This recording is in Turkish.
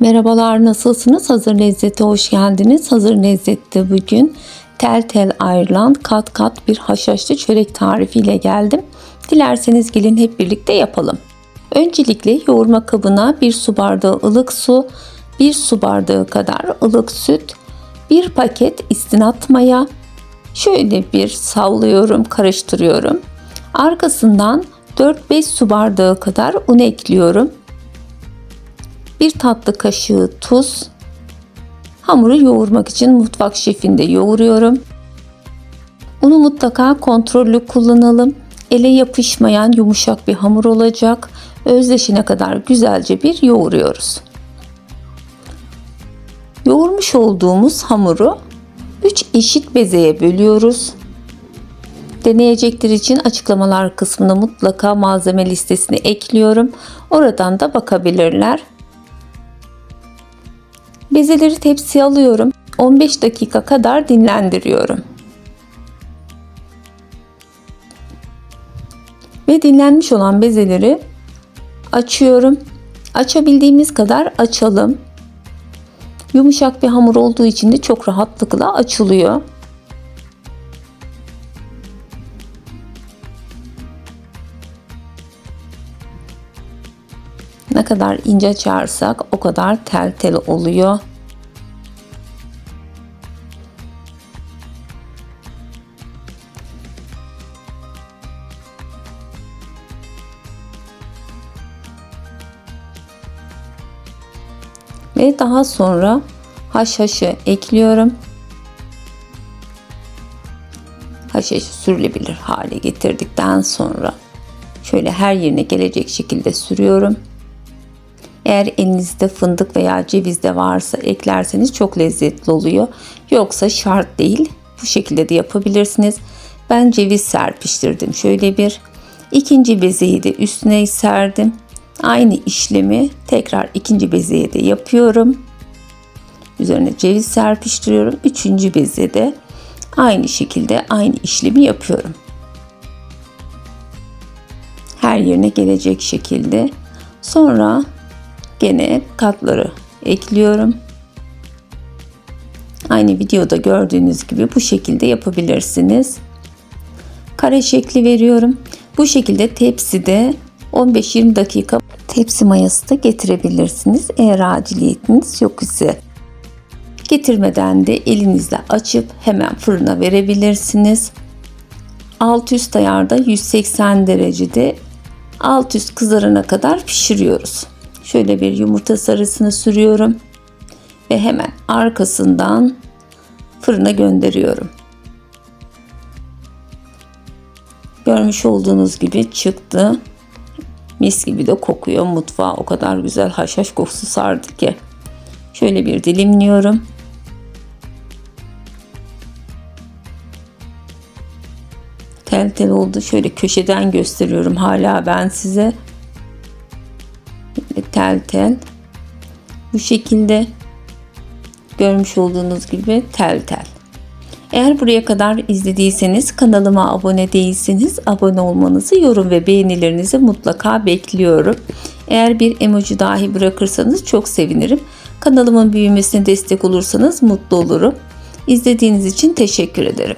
Merhabalar nasılsınız? Hazır Lezzet'e hoş geldiniz. Hazır Lezzet'te bugün tel tel ayrılan kat kat bir haşhaşlı çörek tarifiyle geldim. Dilerseniz gelin hep birlikte yapalım. Öncelikle yoğurma kabına 1 su bardağı ılık su, 1 su bardağı kadar ılık süt, 1 paket istinat maya, şöyle bir sallıyorum, karıştırıyorum. Arkasından 4-5 su bardağı kadar un ekliyorum. 1 tatlı kaşığı tuz. Hamuru yoğurmak için mutfak şefinde yoğuruyorum. Unu mutlaka kontrollü kullanalım. Ele yapışmayan yumuşak bir hamur olacak. Özleşine kadar güzelce bir yoğuruyoruz. Yoğurmuş olduğumuz hamuru 3 eşit bezeye bölüyoruz. Deneyecekler için açıklamalar kısmına mutlaka malzeme listesini ekliyorum. Oradan da bakabilirler. Bezeleri tepsiye alıyorum. 15 dakika kadar dinlendiriyorum. Ve dinlenmiş olan bezeleri açıyorum. Açabildiğimiz kadar açalım. Yumuşak bir hamur olduğu için de çok rahatlıkla açılıyor. Ne kadar ince açarsak o kadar tel tel oluyor. Ve daha sonra haşhaşı ekliyorum. Haşhaşı sürülebilir hale getirdikten sonra şöyle her yerine gelecek şekilde sürüyorum. Eğer elinizde fındık veya ceviz de varsa eklerseniz çok lezzetli oluyor. Yoksa şart değil. Bu şekilde de yapabilirsiniz. Ben ceviz serpiştirdim. Şöyle bir ikinci bezeyi de üstüne serdim. Aynı işlemi tekrar ikinci bezeye de yapıyorum. Üzerine ceviz serpiştiriyorum. Üçüncü beze de aynı şekilde aynı işlemi yapıyorum. Her yerine gelecek şekilde. Sonra gene katları ekliyorum. Aynı videoda gördüğünüz gibi bu şekilde yapabilirsiniz. Kare şekli veriyorum. Bu şekilde tepside 15-20 dakika tepsi mayası da getirebilirsiniz. Eğer aciliyetiniz yok ise getirmeden de elinizle açıp hemen fırına verebilirsiniz. Alt üst ayarda 180 derecede alt üst kızarana kadar pişiriyoruz. Şöyle bir yumurta sarısını sürüyorum ve hemen arkasından fırına gönderiyorum. Görmüş olduğunuz gibi çıktı. Mis gibi de kokuyor mutfağı. O kadar güzel haşhaş kokusu sardı ki. Şöyle bir dilimliyorum. Tel tel oldu. Şöyle köşeden gösteriyorum hala ben size. Tel tel. Bu şekilde görmüş olduğunuz gibi tel tel. Eğer buraya kadar izlediyseniz kanalıma abone değilseniz abone olmanızı, yorum ve beğenilerinizi mutlaka bekliyorum. Eğer bir emoji dahi bırakırsanız çok sevinirim. Kanalımın büyümesine destek olursanız mutlu olurum. İzlediğiniz için teşekkür ederim.